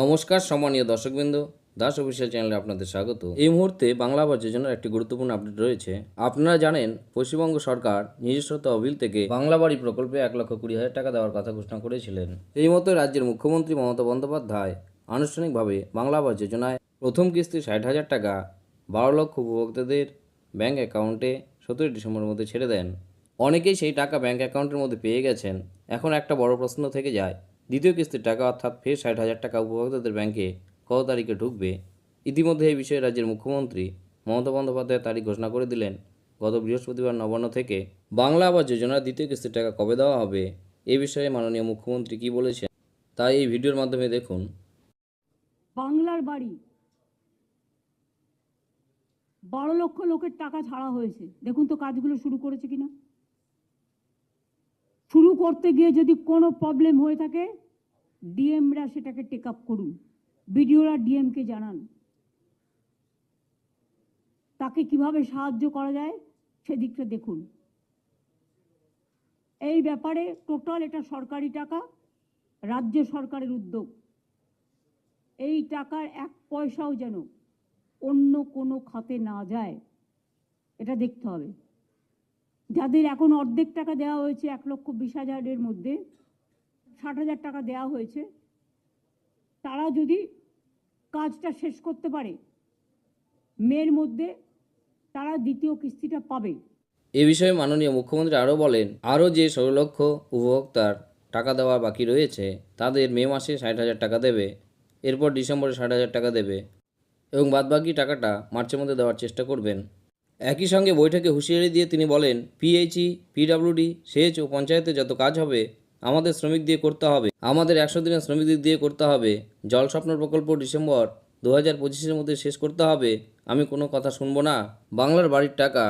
নমস্কার, সম্মানীয় দর্শকবৃন্দ। দাস অফিসিয়াল চ্যানেলে আপনাদের স্বাগত। এই মুহূর্তে বাংলা আবাস যোজনার একটি গুরুত্বপূর্ণ আপডেট রয়েছে। আপনারা জানেন, পশ্চিমবঙ্গ সরকার নিজস্ব তহবিল থেকে বাংলা বাড়ি প্রকল্পে এক লক্ষ কুড়ি হাজার টাকা দেওয়ার কথা ঘোষণা করেছিলেন। এই মতো রাজ্যের মুখ্যমন্ত্রী মমতা বন্দ্যোপাধ্যায় আনুষ্ঠানিকভাবে বাংলা আবাস যোজনায় প্রথম কিস্তি ষাট হাজার টাকা বারো লক্ষ উপভোক্তাদের ব্যাংক অ্যাকাউন্টে সতেরোই ডিসেম্বরের মধ্যে ছেড়ে দেন। অনেকেই সেই টাকা ব্যাংক অ্যাকাউন্টের মধ্যে পেয়ে গেছেন। এখন একটা বড় প্রশ্ন থেকে যায় দ্বিতীয় কিস্তির টাকা অর্থাৎ ফের ষাট হাজার টাকা উপভোক্তাদের ব্যাংকে কত তারিখে ঢুকবে? ইতিমধ্যে এই বিষয়ে রাজ্যের মুখ্যমন্ত্রী মমতা বন্দ্যোপাধ্যায় তারিখ ঘোষণা করে দিলেন। গত বৃহস্পতিবার নবান্ন থেকে বাংলা আবাস যোজনার দ্বিতীয় কিস্তির টাকা কবে দেওয়া হবে? এ বিষয়ে মাননীয় মুখ্যমন্ত্রী কী বলেছেন? তাই এই ভিডিওর মাধ্যমে দেখুন। বাংলার বাড়ি। বারো লক্ষ লোকের টাকা ছাড়া হয়েছে। দেখুন তো কাজগুলো শুরু করেছে কিনা। করতে গিয়ে যদি কোনো প্রবলেম হয়ে থাকে ডিএমরা সেটাকে টেক আপ করুন। বিডিওরা ডিএমকে জানান। তাকে কীভাবে সাহায্য করা যায় সেদিকটা দেখুন। এই ব্যাপারে টোটাল এটা সরকারি টাকা, রাজ্য সরকারের উদ্যোগ। এই টাকার এক পয়সাও যেন অন্য কোনো খাতে না যায়, এটা দেখতে হবে। যাদের এখন অর্ধেক টাকা দেওয়া হয়েছে, এক লক্ষ বিশ হাজারের মধ্যে ষাট হাজার টাকা দেওয়া হয়েছে, তারা যদি কাজটা শেষ করতে পারে, মের মধ্যে তারা দ্বিতীয় কিস্তিটা পাবে। এ বিষয়ে মাননীয় মুখ্যমন্ত্রী আরও বলেন, আরও যে ষোলো লক্ষ উপভোক্তার টাকা দেওয়া বাকি রয়েছে, তাদের মে মাসে ষাট হাজার টাকা দেবে, এরপর ডিসেম্বরে ষাট হাজার টাকা দেবে এবং বাদবাকি টাকাটা মার্চের মধ্যে দেওয়ার চেষ্টা করবেন। একই সঙ্গে বৈঠকে হুঁশিয়ারি দিয়ে তিনি বলেন, পিএইচই, পিডাব্লিউডি, সেচ ও পঞ্চায়েতে যত কাজ হবে, আমাদের শ্রমিক দিয়ে করতে হবে। আমাদের একশো দিনের শ্রমিকদের দিয়ে করতে হবে। জল স্বপ্ন প্রকল্প ডিসেম্বর দু হাজার পঁচিশের মধ্যে শেষ করতে হবে। আমি কোনো কথা শুনব না। বাংলার বাড়ির টাকা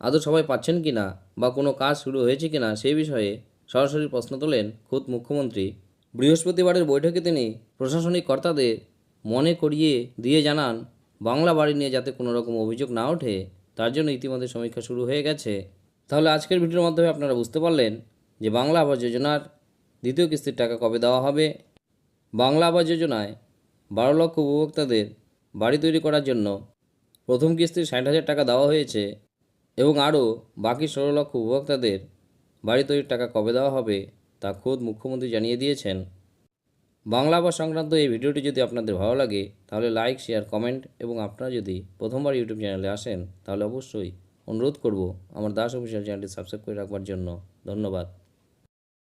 আদৌ সবাই পাচ্ছেন কি না? বা কোনো কাজ শুরু হয়েছে কি না? সেই বিষয়ে সরাসরি প্রশ্ন তোলেন খোদ মুখ্যমন্ত্রী। বৃহস্পতিবারের বৈঠকে তিনি প্রশাসনিক কর্তাদের মনে করিয়ে দিয়ে জানান, বাংলা বাড়ি নিয়ে যাতে কোনো রকম অভিযোগ না ওঠে তার জন্য ইতিমধ্যে সমীক্ষা শুরু হয়ে গেছে। তাহলে আজকের ভিডিওর মাধ্যমে আপনারা বুঝতে পারলেন যে বাংলা আবাস যোজনার দ্বিতীয় কিস্তির টাকা কবে দেওয়া হবে। বাংলা আবাস যোজনায় বারো লক্ষ উপভোক্তাদের বাড়ি তৈরি করার জন্য প্রথম কিস্তির ষাট হাজার টাকা দেওয়া হয়েছে এবং আরও বাকি ষোলো লক্ষ উপভোক্তাদের বাড়ি তৈরির টাকা কবে দেওয়া হবে তা খোদ মুখ্যমন্ত্রী জানিয়ে দিয়েছেন। বাংলা বা সংক্রান্ত এই ভিডিওটি যদি আপনাদের ভালো লাগে, তাহলে লাইক, শেয়ার, কমেন্ট এবং আপনারা যদি প্রথমবার ইউটিউব চ্যানেলে আসেন, তাহলে অবশ্যই অনুরোধ করব আমার দাস অফিসিয়াল চ্যানেলটি সাবস্ক্রাইব করে রাখবার জন্য। ধন্যবাদ।